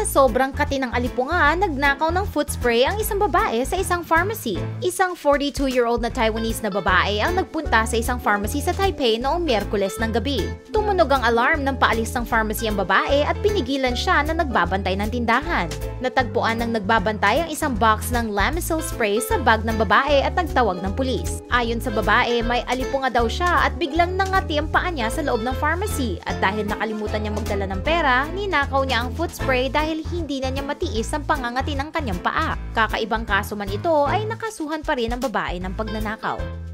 Sa sobrang kati ng alipungan, nagnakaw ng foot spray ang isang babae sa isang pharmacy. Isang 42-year-old na Taiwanese na babae ang nagpunta sa isang pharmacy sa Taipei noong Miyerkules ng gabi. Tumunog ang alarm ng paalis ng pharmacy ang babae at pinigilan siya na nagbabantay ng tindahan. Natagpuan ng nagbabantay ang isang box ng Lamisil spray sa bag ng babae at nagtawag ng pulis. Ayon sa babae, may alipunga daw siya at biglang nangati ang paa niya sa loob ng pharmacy at dahil nakalimutan niya magdala ng pera, ninakaw niya ang foot spray dahil hindi na niya matiis ang pangangati ng kanyang paa. Kakaibang kaso man ito ay nakasuhan pa rin ang babae ng pagnanakaw.